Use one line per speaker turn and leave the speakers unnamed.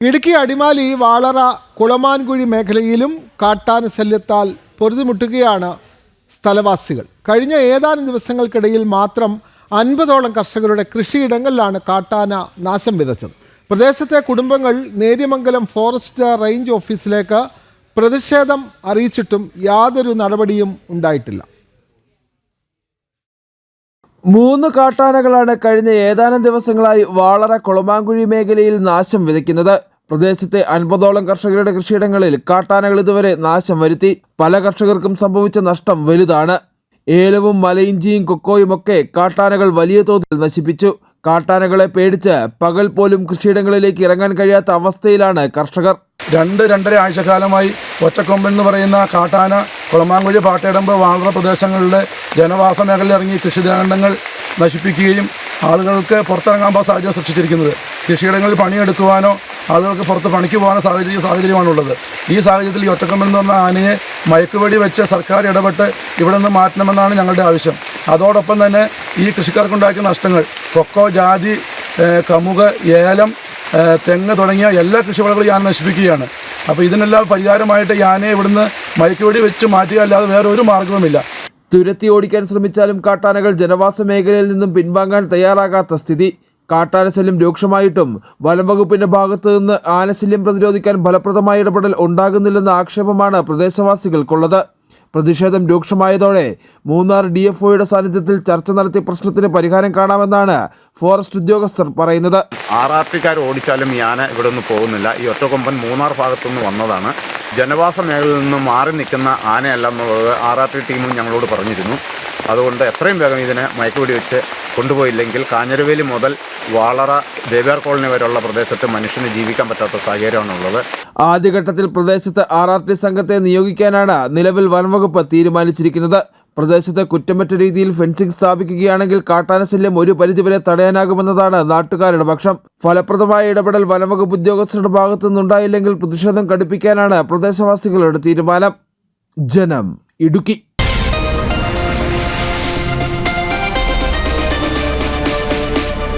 ഇടുക്കി അടിമാലി വാളറ കുളമാൻകുഴി മേഖലയിലും കാട്ടാന ശല്യത്താൽ പൊരുതിമുട്ടുകയാണ് സ്ഥലവാസികൾ. കഴിഞ്ഞ ഏതാനും ദിവസങ്ങൾക്കിടയിൽ മാത്രം അൻപതോളം കർഷകരുടെ കൃഷിയിടങ്ങളിലാണ് കാട്ടാന നാശം വിതച്ചത്. പ്രദേശത്തെ കുടുംബങ്ങൾ നേര്യമംഗലം ഫോറസ്റ്റ് റേഞ്ച് ഓഫീസിലേക്ക് പ്രതിഷേധം അറിയിച്ചിട്ടും യാതൊരു നടപടിയും ഉണ്ടായിട്ടില്ല.
മൂന്ന് കാട്ടാനകളാണ് കഴിഞ്ഞ ഏതാനും ദിവസങ്ങളായി വാളറ കുളമാങ്കുഴി മേഖലയിൽ നാശം വിതയ്ക്കുന്നത്. പ്രദേശത്തെ അൻപതോളം കർഷകരുടെ കൃഷിയിടങ്ങളിൽ കാട്ടാനകൾ ഇതുവരെ നാശം വരുത്തി. പല കർഷകർക്കും സംഭവിച്ച നഷ്ടം വലുതാണ്. ഏലവും മലയിഞ്ചിയും കൊക്കോയുമൊക്കെ കാട്ടാനകൾ വലിയ തോതിൽ നശിപ്പിച്ചു. കാട്ടാനകളെ പേടിച്ച് പകൽ പോലും കൃഷിയിടങ്ങളിലേക്ക് ഇറങ്ങാൻ കഴിയാത്ത അവസ്ഥയിലാണ് കർഷകർ.
രണ്ട് രണ്ടര ആഴ്ചക്കാലമായി ഒറ്റക്കൊമ്പൻ എന്ന് പറയുന്ന കാട്ടാന കുളമാങ്കുഴി പാട്ടയിടമ്പ് വാളറ പ്രദേശങ്ങളിലെ ജനവാസ മേഖലയിൽ ഇറങ്ങി കൃഷിധാണ്ടങ്ങൾ നശിപ്പിക്കുകയും ആളുകൾക്ക് പുറത്തിറങ്ങാൻ പോകാൻ സാഹചര്യം സൃഷ്ടിച്ചിരിക്കുന്നത്. കൃഷിയിടങ്ങളിൽ പണിയെടുക്കുവാനോ ആളുകൾക്ക് പുറത്ത് പണിക്ക് പോകാൻ സാഹചര്യം സാഹചര്യമാണുള്ളത്. ഈ സാഹചര്യത്തിൽ ഈ ഒറ്റക്കൊമ്പൻ എന്ന് പറഞ്ഞ ആനയെ മയക്കുവെടി വെച്ച് സർക്കാർ ഇടപെട്ട് ഇവിടെ നിന്ന് മാറ്റണമെന്നാണ് ഞങ്ങളുടെ ആവശ്യം. അതോടൊപ്പം തന്നെ ഈ കൃഷിക്കാർക്കുണ്ടാക്കിയ നഷ്ടങ്ങൾ കൊക്കോ ജാതി കമുക ഏലം തെങ്ങ് തുടങ്ങിയ എല്ലാ കൃഷിവിളകളും ഞാൻ നശിപ്പിക്കുകയാണ്. അപ്പോൾ ഇതിനെല്ലാം പരിഹാരമായിട്ട് യാനയെ ഇവിടുന്ന് മയക്കുവെടി വെച്ച് മാറ്റുക അല്ലാതെ വേറെ ഒരു മാർഗവുമില്ല
തുരത്തി ഓടിക്കാൻ ശ്രമിച്ചാലും കാട്ടാനകൾ ജനവാസ മേഖലയിൽ നിന്നും പിൻവാങ്ങാൻ തയ്യാറാകാത്ത സ്ഥിതി. കാട്ടാനശല്യം രൂക്ഷമായിട്ടും വനംവകുപ്പിന്റെ ഭാഗത്തു നിന്ന് ആനശല്യം പ്രതിരോധിക്കാൻ ഫലപ്രദമായ ഇടപെടൽ ഉണ്ടാകുന്നില്ലെന്ന ആക്ഷേപമാണ് പ്രദേശവാസികൾക്കുള്ളത്. പ്രതിഷേധം രൂക്ഷമായതോടെ മൂന്നാർ ഡി എഫ് ഒയുടെ സാന്നിധ്യത്തിൽ ചർച്ച നടത്തി പ്രശ്നത്തിന് പരിഹാരം കാണാമെന്നാണ് ഫോറസ്റ്റ് ഉദ്യോഗസ്ഥർ പറയുന്നത്.
ആർ ആർ പിക്കാർ ഓടിച്ചാലും ആന ഇവിടെ നിന്ന് പോകുന്നില്ല. ഈ ഒറ്റക്കൊമ്പൻ മൂന്നാർ ഭാഗത്തുനിന്ന് വന്നതാണ്. ജനവാസ മേഖലയിൽ നിന്ന് മാറി നിൽക്കുന്ന ആനയല്ല എന്നുള്ളത് ആർ ആർ പി ടീമും ഞങ്ങളോട് പറഞ്ഞിരുന്നു. അതുകൊണ്ട് എത്രയും വേഗം ഇതിനെ മയക്കുപിടി വെച്ച് കൊണ്ടുപോയില്ലെങ്കിൽ കാഞ്ഞിരവേലി മുതൽ വാളറ ദേവ്യാർ കോളനി വരെയുള്ള പ്രദേശത്ത് മനുഷ്യന് ജീവിക്കാൻ പറ്റാത്ത സാഹചര്യമാണുള്ളത്.
ആദ്യഘട്ടത്തിൽ പ്രദേശത്ത് ആർ ആർ ടി സംഘത്തെ നിയോഗിക്കാനാണ് നിലവിൽ വനംവകുപ്പ് തീരുമാനിച്ചിരിക്കുന്നത്. പ്രദേശത്ത് കുറ്റമറ്റ രീതിയിൽ ഫെൻസിംഗ് സ്ഥാപിക്കുകയാണെങ്കിൽ കാട്ടാനശല്യം ഒരു പരിധിവരെ തടയാനാകുമെന്നതാണ് നാട്ടുകാരുടെ പക്ഷം. ഫലപ്രദമായ ഇടപെടൽ വനംവകുപ്പ് ഉദ്യോഗസ്ഥരുടെ ഭാഗത്തു നിന്നുണ്ടായില്ലെങ്കിൽ പ്രതിഷേധം കടുപ്പിക്കാനാണ് പ്രദേശവാസികളുടെ തീരുമാനം. ജനം ഇടുക്കി.